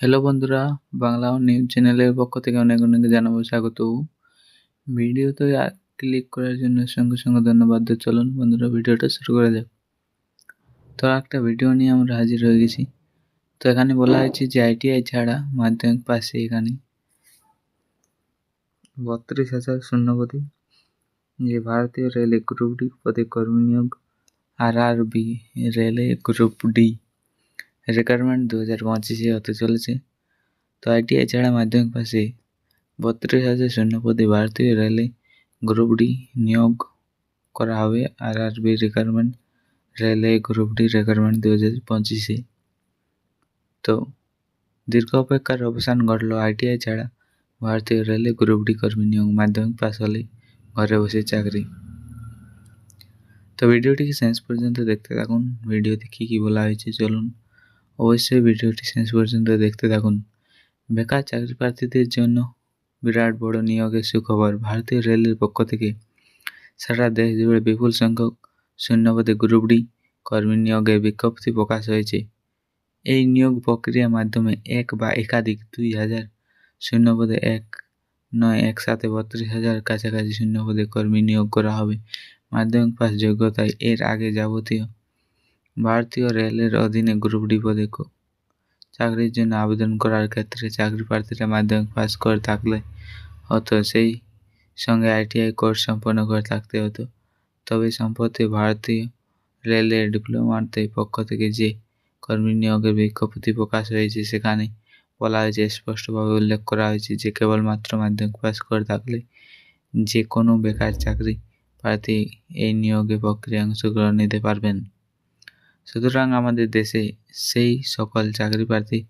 Hello বন্ধুরা, Bangla news চ্যানেলের পক্ষ থেকে অনেক অনেক জানাব স্বাগত ভিডিওতে ক্লিক করার জন্য সঙ্গে সঙ্গে ধন্যবাদ চলুন বন্ধুরা, ভিডিওটা শুরু করা যাক। তো একটা ভিডিও নিয়ে আমরা হাজির হয়ে গেছি। তো এখানে বলা হয়েছে যে আইটিআই ছাড়া মাধ্যমিক পাশে এখানে বত্রিশ হাজার শূন্যপতি যে ভারতীয় রেলে গ্রুপ ডি পদে কর্মী নিয়োগ, আর আর বি রেলে গ্রুপ ডি রিকোয়ারমেন্ট দু হাজার পঁচিশে হতে চলেছে। তো আইটিআই ছাড়া মাধ্যমিক পাশে বত্রিশ হাজার শূন্য ভারতীয় রেলে গ্রুপ ডি নিয়োগ করা হবে। আর আর বি রিকোয়ারমেন্ট রেলে গ্রুপ ডি রিকোয়ারমেন্ট দু হাজার পঁচিশে। তো দীর্ঘ অপেক্ষার অবসান ঘটল আইটিআই ছাড়া ভারতীয় রেলে গ্রুপ ডি কর্মী নিয়োগ, মাধ্যমিক পাস হলে ঘরে বসে চাকরি। তো ভিডিওটিকে শেষ পর্যন্ত দেখতে থাকুন। ভিডিওতে কী কী বলা হয়েছে চলুন অবশ্যই ভিডিওটি শেষ পর্যন্ত দেখতে থাকুন। বেকার চাকরি প্রার্থীদের জন্য বিরাট বড় নিয়োগের সুখবর ভারতীয় রেলের পক্ষ থেকে। সারা দেশ জুড়ে বিপুল সংখ্যক শূন্যপদে গ্রুপ ডি কর্মী নিয়োগের বিজ্ঞপ্তি প্রকাশ হয়েছে। এই নিয়োগ প্রক্রিয়ার মাধ্যমে এক বা একাধিক দুই হাজার শূন্যপদে এক, নয় একসাথে বত্রিশ হাজার কাছাকাছি শূন্যপদে কর্মী নিয়োগ করা হবে। মাধ্যমিক পাস যোগ্যতায় এর আগে যাবতীয় ভারতীয় রেলের অধীনে গ্রুপ ডি পদে চাকরির জন্য আবেদন করার ক্ষেত্রে চাকরি প্রার্থীরা মাধ্যমিক পাস করে থাকলে হতো, সেই সঙ্গে আইটিআই কোর্স সম্পন্ন করে থাকতে হতো। তবে সম্প্রতি ভারতীয় রেলের ডিপ্লোমাতে পক্ষ থেকে যে কর্মী নিয়োগের বিজ্ঞপ্তি প্রকাশ হয়েছে, সেখানে বলা হয়েছে, স্পষ্টভাবে উল্লেখ করা হয়েছে যে কেবলমাত্র মাধ্যমিক পাস করে থাকলে যে কোনো বেকার চাকরি প্রার্থী এই নিয়োগে প্রক্রিয়ায় অংশগ্রহণ নিতে পারবেন। সুতরাং আমাদের দেশে সেই সকল চাকরি প্রার্থী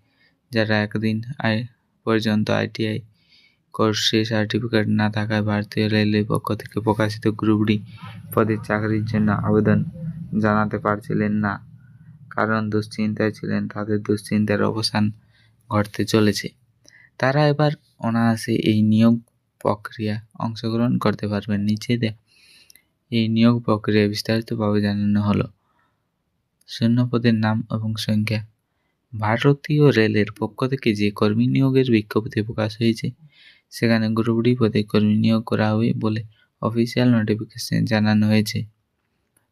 যারা একদিন আই পর্যন্ত আইটিআই কোর্সে সার্টিফিকেট না থাকায় ভারতীয় রেলের পক্ষ থেকে প্রকাশিত গ্রুপ ডি পদের চাকরির জন্য আবেদন জানাতে পারছিলেন না। কারণ দুশ্চিন্তায় ছিলেন, তাদের দুশ্চিন্তার অবসান ঘটতে চলেছে। তারা এবার অনায়াসে এই নিয়োগ প্রক্রিয়া অংশগ্রহণ করতে পারবেন। নিচে এই নিয়োগ প্রক্রিয়া বিস্তারিতভাবে জানানো হলো। শূন্যপদের নাম এবং সংখ্যা। ভারতীয় রেলের পক্ষ থেকে যে কর্মী নিয়োগের বিজ্ঞপ্তি প্রকাশ হয়েছে, সেখানে গ্রুপ ডি পদে কর্মী নিয়োগ করা হবে বলে অফিসিয়াল নোটিফিকেশন জানানো হয়েছে।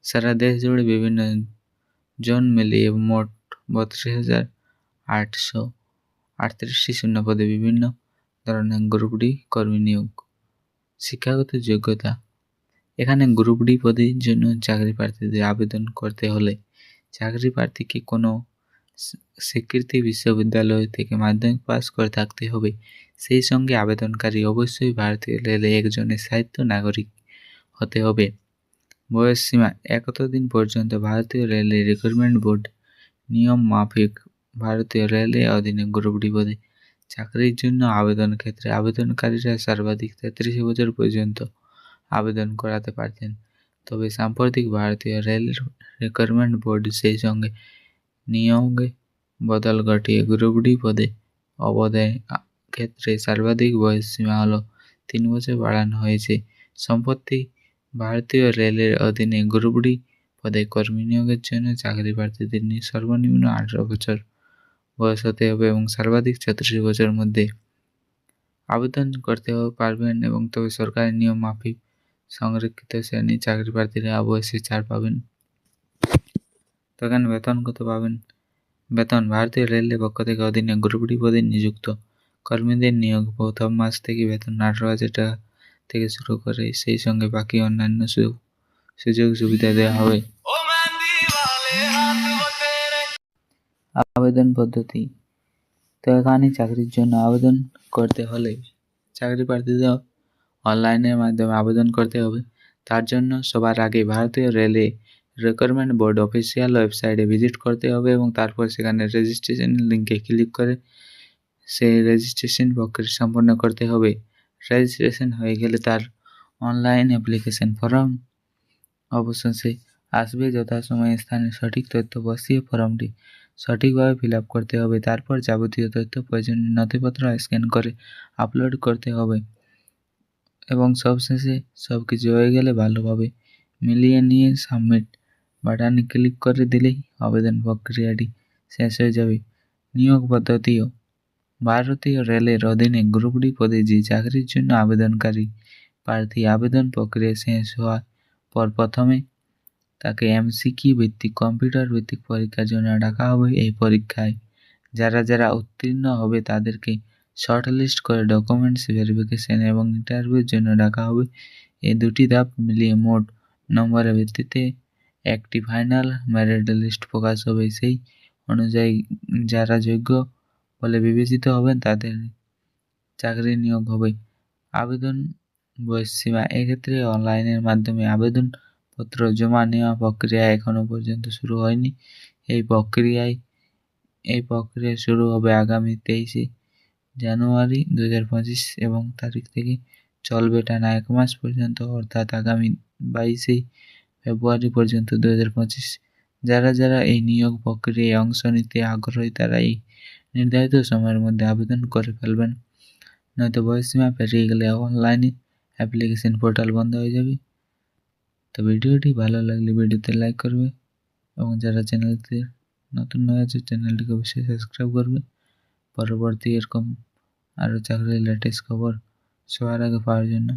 সারা দেশ জুড়ে বিভিন্ন জন মিলিয়ে মোট বত্রিশ হাজার আটশো আটত্রিশটি শূন্যপদে বিভিন্ন ধরনের গ্রুপ ডি কর্মী নিয়োগ। শিক্ষাগত যোগ্যতা। এখানে গ্রুপ ডি পদের জন্য চাকরি প্রার্থীদের আবেদন করতে হলে চাকরি প্রার্থীকে কোনো স্বীকৃতি বিশ্ববিদ্যালয় থেকে মাধ্যমিক পাস করে থাকতে হবে। সেই সঙ্গে আবেদনকারী অবশ্যই ভারতীয় রেলে একজনের সাহিত্য নাগরিক হতে হবে। বয়স সীমা একত দিন পর্যন্ত ভারতীয় রেলের রিক্রুটমেন্ট বোর্ড নিয়ম মাফিক ভারতীয় রেলের অধীনে গ্রুপ ডি পদে। চাকরির জন্য আবেদন ক্ষেত্রে আবেদনকারীরা সর্বাধিক তেত্রিশ বছর পর্যন্ত আবেদন করাতে পারতেন। তবে সাম্প্রতিক ভারতীয় রেল রিক্রুটমেন্ট বোর্ড সেই সঙ্গে নিয়োগে বদল ঘটিয়ে গ্রুপ ডি পদে অবদায় ক্ষেত্রে সর্বাধিক বয়স সীমা হলো তিন বছর বাড়ানো হয়েছে। সম্প্রতি ভারতীয় রেলের অধীনে গ্রুপ ডি পদে কর্মী নিয়োগের জন্য চাকরি প্রার্থীদের সর্বনিম্ন আঠারো বছর বয়স হতে হবে এবং সর্বাধিক ছত্রিশ বছরের মধ্যে আবেদন করতে পারবেন এবং তবে সরকারি নিয়ম মাফিক সংরক্ষিত শ্রেণি চাকরি প্রার্থীরা অবশ্যই ছাড় পাবেন। তখন বেতন কত পাবেন? বেতন ভারতীয় রেলের পক্ষ থেকে অধীনে গ্রুপ ডি পদে নিযুক্ত। কর্মীদের নিয়োগ প্রথম মাস থেকে বেতন আঠারো হাজার টাকা থেকে শুরু করে সেই সঙ্গে বাকি অন্যান্য সুযোগ সুবিধা দেওয়া হবে। আবেদন পদ্ধতি। তো এখানে চাকরির জন্য আবেদন করতে হলে চাকরি প্রার্থীদের অনলাইনের মাধ্যমে আবেদন করতে হবে। তার জন্য সবার আগে ভারতীয় রেলে রিক্রুটমেন্ট বোর্ড অফিসিয়াল ওয়েবসাইটে ভিজিট করতে হবে এবং তারপর সেখানে রেজিস্ট্রেশন লিঙ্কে ক্লিক করে সেই রেজিস্ট্রেশন প্রক্রিয়া সম্পন্ন করতে হবে। রেজিস্ট্রেশন হয়ে গেলে তার অনলাইন অ্যাপ্লিকেশন ফর্ম অবশেষে আসবে। যথাসময়ে স্থানে সঠিক তথ্য বসিয়ে ফর্মটি সঠিকভাবে ফিল করতে হবে। তারপর যাবতীয় তথ্য প্রয়োজনীয় নথিপত্র স্ক্যান করে আপলোড করতে হবে। এবং সবশেষে সব কিছু হয়ে গেলে ভালোভাবে মিলিয়ে নিয়ে সাবমিট বাটনে ক্লিক করে দিলেই আবেদন প্রক্রিয়াটি শেষ হয়ে যাবে। নিয়োগ পদ্ধতিও ভারতীয় রেলের অধীনে গ্রুপ ডি পদে যে চাকরির জন্য আবেদনকারী প্রার্থী আবেদন প্রক্রিয়া শেষ হওয়ার পর প্রথমে তাকে এমসিকিউ ভিত্তিক, কম্পিউটার ভিত্তিক পরীক্ষার জন্য ডাকা হবে। এই পরীক্ষায় যারা যারা উত্তীর্ণ হবে তাদেরকে শর্ট লিস্ট করে ডকুমেন্টস ভেরিফিকেশন এবং ইন্টারভিউর জন্য ডাকা হবে। এই দুটি ধাপ মিলিয়ে মোট নম্বরের ভিত্তিতে একটি ফাইনাল মেরিট লিস্ট প্রকাশ হবে। সেই অনুযায়ী যারা যোগ্য বলে বিবেচিত হবেন, তাদের চাকরি নিয়োগ হবে। আবেদন বয়স সীমা এক্ষেত্রে অনলাইনের মাধ্যমে আবেদনপত্র জমা নেওয়া প্রক্রিয়া এখনও পর্যন্ত শুরু হয়নি। এই প্রক্রিয়ায়, এই প্রক্রিয়া শুরু হবে আগামী তেইশে জানুয়ারি দু হাজার পঁচিশ এবং তারিখ থেকে চলবে টানা এক মাস পর্যন্ত, অর্থাৎ আগামী বাইশে ফেব্রুয়ারি পর্যন্ত দু হাজার পঁচিশ। যারা যারা এই নিয়োগ প্রক্রিয়ায় অংশ নিতে আগ্রহী, তারা এই নির্ধারিত সময়ের মধ্যে আবেদন করে ফেলবেন। নয়তো বয়সীমা পেরিয়ে গেলে অনলাইনে অ্যাপ্লিকেশন পোর্টাল বন্ধ হয়ে যাবে। তো ভিডিওটি ভালো লাগলে ভিডিওতে লাইক করবে এবং যারা চ্যানেলতে নতুন হয়েছে চ্যানেলটিকে অবশ্যই সাবস্ক্রাইব করবে। পরবর্তী এরকম আরও চাকরির লেটেস্ট খবর সবার আগে পাওয়ার জন্য।